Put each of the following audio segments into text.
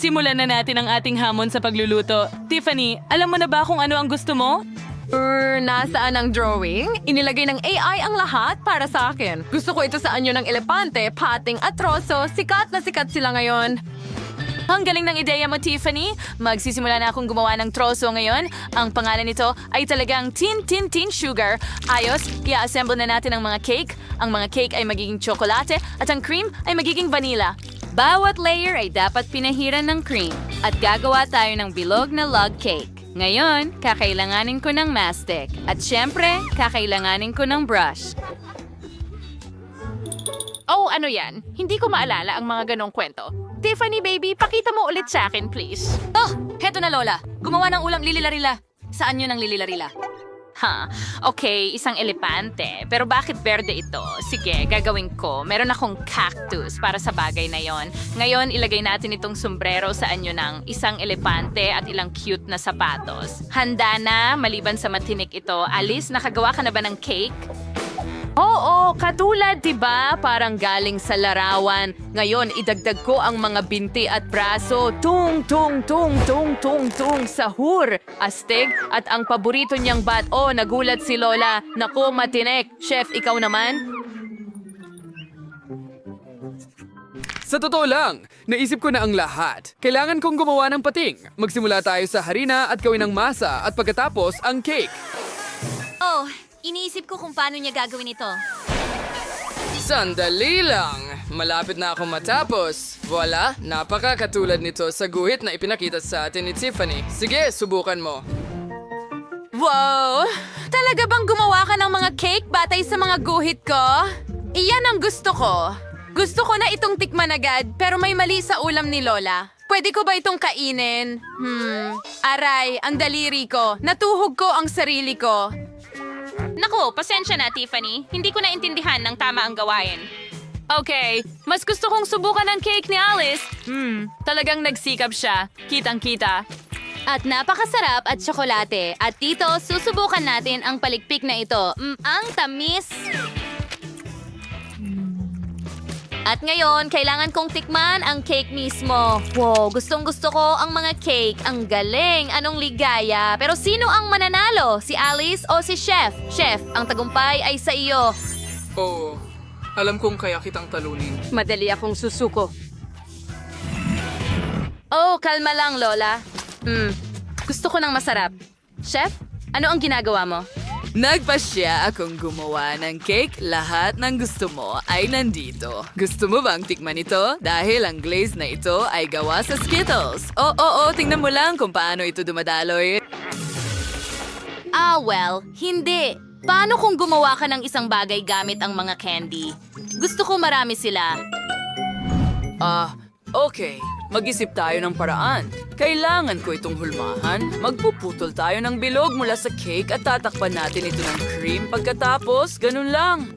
simulan na natin ang ating hamon sa pagluluto. Tiffany, alam mo na ba kung ano ang gusto mo? Er, nasaan ang drawing? Inilagay ng AI ang lahat para sa akin. Gusto ko ito sa anyo ng elepante, pating at troso. Sikat na sikat sila ngayon. Ang galing ng ideya mo, Tiffany. Magsisimula na akong gumawa ng troso ngayon. Ang pangalan nito ay talagang Tin Tin Tin Sugar. Ayos, i-assemble na natin ang mga cake. Ang mga cake ay magiging tsokolate at ang cream ay magiging vanilla. Bawat layer ay dapat pinahiran ng cream at gagawa tayo ng bilog na log cake. Ngayon, kakailanganin ko ng mastic. At syempre, kakailanganin ko ng brush. Oh, ano yan? Hindi ko maalala ang mga ganong kwento. Tiffany, baby, pakita mo ulit sa akin, please. Oh, heto na Lola. Gumawa ng ulam lililarila. Saan yun ang lililarila? Ha, okay, isang elepante. Pero bakit berde ito? Sige, gagawin ko. Meron akong cactus para sa bagay na yon. Ngayon, ilagay natin itong sombrero sa anyo ng isang elepante at ilang cute na sapatos. Handa na, maliban sa matinik ito. Alice, nakagawa ka na ba ng cake? Oo, katulad 'di ba? Parang galing sa larawan. Ngayon idagdag ko ang mga binti at braso. Tung tung tung tung tung tung sahur. Astig at ang paborito niyang bat. Oh, nagulat si Lola. Naku, matinik. Chef, ikaw naman? Sa totoo lang, naisip ko na ang lahat. Kailangan kong gumawa ng pating. Magsimula tayo sa harina at gawin ng masa at pagkatapos ang cake. Oh, iniisip ko kung paano niya gagawin ito. Sandali lang. Malapit na ako matapos. Voila, napakakatulad nito sa guhit na ipinakita sa atin ni Tiffany. Sige, subukan mo. Wow! Talaga bang gumawa ka ng mga cake batay sa mga guhit ko? Iyan ang gusto ko. Gusto ko na itong tikman agad, pero may mali sa ulam ni Lola. Pwede ko ba itong kainin? Hmm, aray, ang daliri ko. Natuhog ko ang sarili ko. Naku, pasensya na, Tiffany. Hindi ko naintindihan ng tama ang gawain. Okay, mas gusto kong subukan ang cake ni Alice. Hmm, talagang nagsikap siya. Kitang-kita. At napakasarap at tsokolate. At dito, susubukan natin ang palikpik na ito. Mm, ang tamis! At ngayon, kailangan kong tikman ang cake mismo. Wow, gustong gusto ko ang mga cake. Ang galing, anong ligaya. Pero sino ang mananalo? Si Alice o si Chef? Chef, ang tagumpay ay sa iyo. Oo, alam kong kaya kitang talunin. Madali akong susuko. Oh, kalma lang, Lola. Hmm, gusto ko ng masarap. Chef, ano ang ginagawa mo? Nagpasya akong gumawa ng cake. Lahat ng gusto mo ay nandito. Gusto mo bang tikman ito? Dahil ang glaze na ito ay gawa sa Skittles. Oo, oo, tingnan mo lang kung paano ito dumadaloy. Ah, well, hindi. Paano kung gumawa ka ng isang bagay gamit ang mga candy? Gusto ko marami sila. Ah, okay. Mag-isip tayo ng paraan. Kailangan ko itong hulmahan. Magpuputol tayo ng bilog mula sa cake at tatakpan natin ito ng cream. Pagkatapos, ganun lang.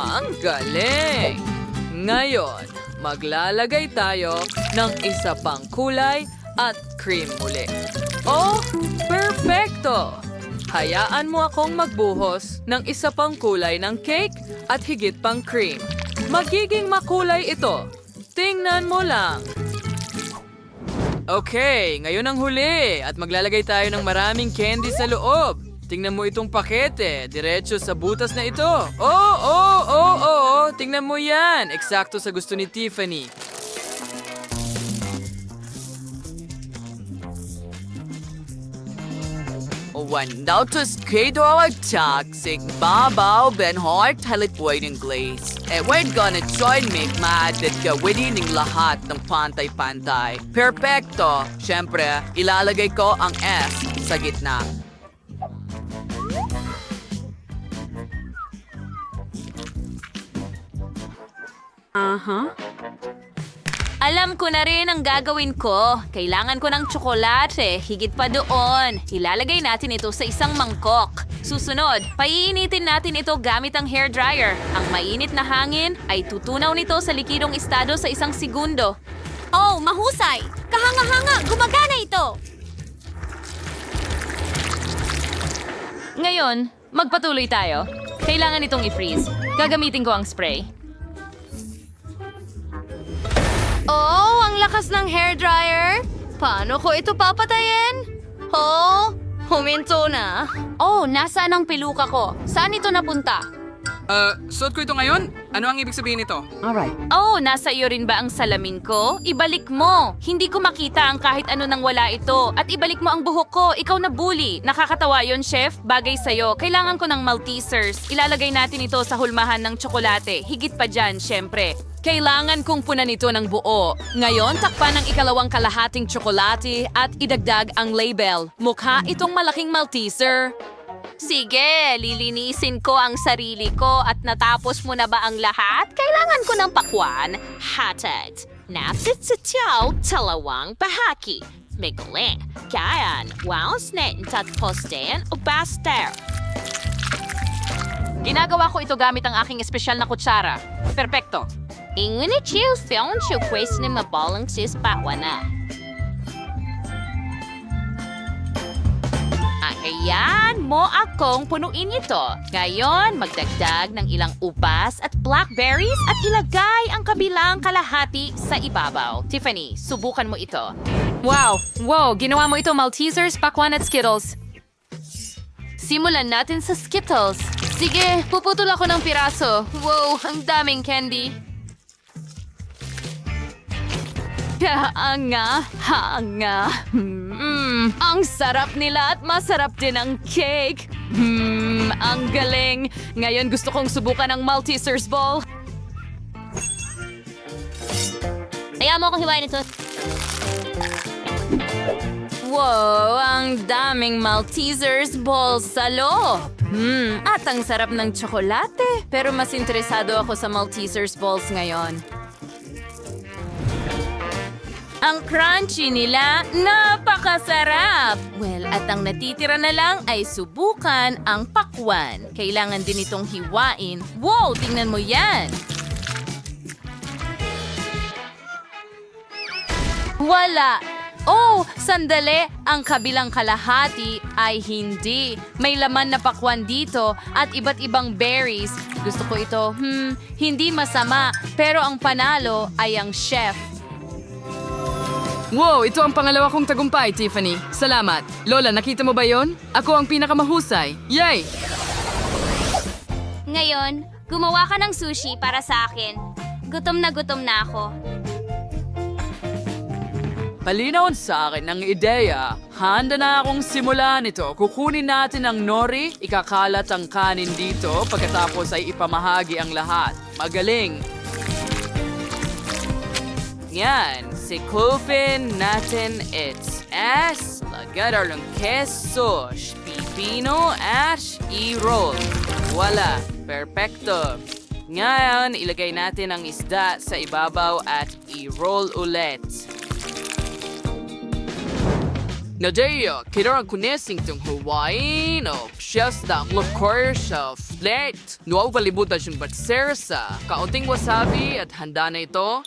Ang galing! Ngayon, maglalagay tayo ng isa pang kulay at cream muli. Oh, perfecto! Hayaan mo akong magbuhos ng isa pang kulay ng cake at higit pang cream. Magiging makulay ito. Tingnan mo lang. Okay, ngayon ang huli at maglalagay tayo ng maraming candy sa loob. Tingnan mo itong pakete, diretso sa butas na ito. Oh, oh, oh, oh, oh, tingnan mo yan. Eksakto sa gusto ni Tiffany. Wandatos kayo ang toxic babaw ben heart halipway ng glaze. Eh, we're gonna try and make mad at gawin ng lahat ng pantay-pantay. Perfecto! Siyempre, ilalagay ko ang S sa gitna. Alam ko na rin ang gagawin ko. Kailangan ko ng tsokolate. Higit pa doon. Ilalagay natin ito sa isang mangkok. Susunod, paiinitin natin ito gamit ang hair dryer. Ang mainit na hangin ay tutunaw nito sa likidong estado sa isang segundo. Oh, mahusay! Kahanga-hanga! Gumagana ito! Ngayon, magpatuloy tayo. Kailangan itong i-freeze. Gagamitin ko ang spray. Oh, ang lakas ng hairdryer. Paano ko ito papatayin? Oh, huminto na. Oh, nasaan ang piluka ko? Saan ito napunta? Ah, suot ko ito ngayon? Ano ang ibig sabihin nito? Oh, nasa iyo rin ba ang salamin ko? Ibalik mo. Hindi ko makita ang kahit ano nang wala ito. At ibalik mo ang buhok ko. Ikaw na bully. Nakakatawa yon, chef. Bagay sa'yo. Kailangan ko ng Maltesers. Ilalagay natin ito sa hulmahan ng tsokolate. Higit pa dyan, syempre. Kailangan kong punan ito ng buo. Ngayon, takpan ang ikalawang kalahating tsokolate at idagdag ang label. Mukha itong malaking Malteser. Sige, lilinisin ko ang sarili ko at natapos mo na ba ang lahat? Kailangan ko ng pakwan. Sa tiyaw, talawang bahaki. Miguling. Kayan. Wows net tat posten o baster. Ginagawa ko ito gamit ang aking espesyal na kutsara. Perpekto. Chill film siya kwes ni mabalang sis pakwana. Ayan mo akong punuin ito. Ngayon, magdagdag ng ilang upas at blackberries at ilagay ang kabilang kalahati sa ibabaw. Tiffany, subukan mo ito. Wow! Wow! Ginawa mo ito Maltesers, Pakwan at Skittles. Simulan natin sa Skittles. Sige, puputol ako ng piraso. Wow, ang daming candy. Haanga, haanga. Mm, ang sarap nila at masarap din ang cake. Hmm, ang galing. Ngayon gusto kong subukan ang Maltesers Ball. Kaya mo akong hiwain ito. Wow, ang daming Maltesers balls sa loob. Hmm, at ang sarap ng tsokolate. Pero mas interesado ako sa Maltesers balls ngayon. Ang crunchy nila, napakasarap! Well, at ang natitira na lang ay subukan ang pakwan. Kailangan din itong hiwain. Wow, tingnan mo yan! Wala! Oh, sandali! Ang kabilang kalahati ay hindi. May laman na pakwan dito at iba't ibang berries. Gusto ko ito, hmm, hindi masama. Pero ang panalo ay ang chef. Wow, ito ang pangalawa kong tagumpay, Tiffany. Salamat. Lola, nakita mo ba yon? Ako ang pinakamahusay. Yay! Ngayon, gumawa ka ng sushi para sa akin. Gutom na gutom na ako. Palinaw sa akin ang ideya. Handa na akong simulan ito. Kukunin natin ang nori, ikakalat ang kanin dito, pagkatapos ay ipamahagi ang lahat. Magaling! Yan, sikupin natin its S, lagyan ng queso, pipino, ash, i-roll. Wala, perfecto. Ngayon, ilagay natin ang isda sa ibabaw at i-roll ulit. Nadeo, kailangan kunesing tong Hawaii no chefs da lukor sa plate. Nuaw palibutan siyang batsersa. Kaunting wasabi at handa na ito.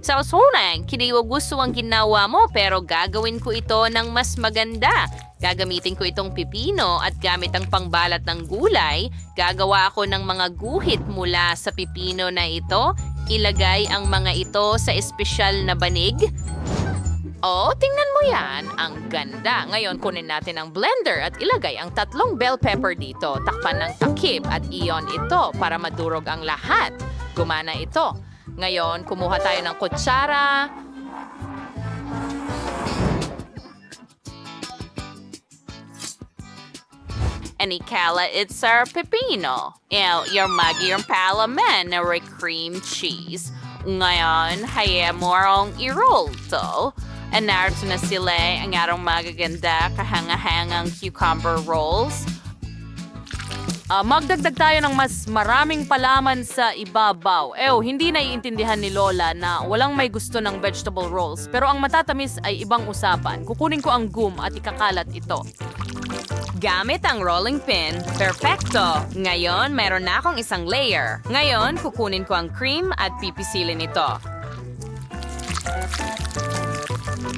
Sa usunan, kiniwa gusto ang ginawa mo pero gagawin ko ito ng mas maganda. Gagamitin ko itong pipino at gamit ang pangbalat ng gulay, gagawa ako ng mga guhit mula sa pipino na ito. Ilagay ang mga ito sa espesyal na banig. Oh, tingnan mo yan. Ang ganda. Ngayon, kunin natin ang blender at ilagay ang tatlong bell pepper dito. Takpan ng takip at iyon ito para madurog ang lahat. Gumana ito. Ngayon, kumuha tayo ng kutsara. And ikala it's our pepino. Ew, your magi yung palaman may cream cheese. Ngayon, hayaan mo ang i-roll to. And narito na sila ang arong magaganda kahangahangang cucumber rolls. Ah, magdagdag tayo ng mas maraming palaman sa ibabaw. Ew, hindi naiintindihan ni Lola na walang may gusto ng vegetable rolls. Pero ang matatamis ay ibang usapan. Kukunin ko ang gum at ikakalat ito. Gamit ang rolling pin, perfecto! Ngayon, meron na akong isang layer. Ngayon, kukunin ko ang cream at pipisilin ito.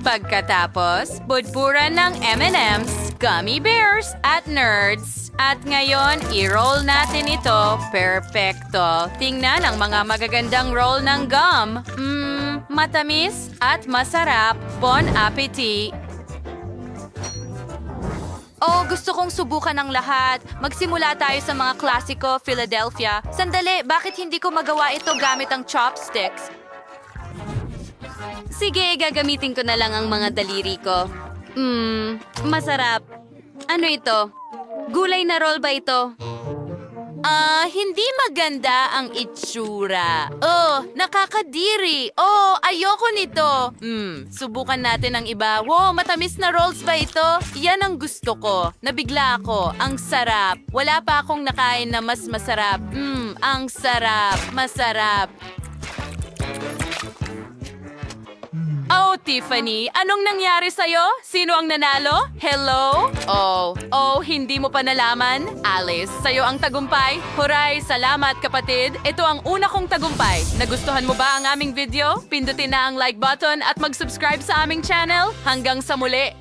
Pagkatapos, budburan ng M&M's, gummy bears at nerds. At ngayon, i-roll natin ito. Perfecto. Tingnan ang mga magagandang roll ng gum. Mmm, matamis at masarap. Bon appetit! Oh, gusto kong subukan ng lahat. Magsimula tayo sa mga klasiko, Philadelphia. Sandali, bakit hindi ko magawa ito gamit ang chopsticks? Sige, gagamitin ko na lang ang mga daliri ko. Mmm, masarap. Ano ito? Gulay na roll ba ito? Ah, hindi maganda ang itsura. Oh, nakakadiri. Oh, ayoko nito. Hmm, subukan natin ang iba. Wow, matamis na rolls ba ito? Yan ang gusto ko. Nabigla ako. Ang sarap. Wala pa akong nakain na mas masarap. Hmm, ang sarap. Masarap. Tiffany, anong nangyari sa'yo? Sino ang nanalo? Hello? Oh, oh, hindi mo pa nalaman? Alice, sa'yo ang tagumpay. Huray, salamat kapatid. Ito ang una kong tagumpay. Nagustuhan mo ba ang aming video? Pindutin na ang like button at mag-subscribe sa aming channel. Hanggang sa muli,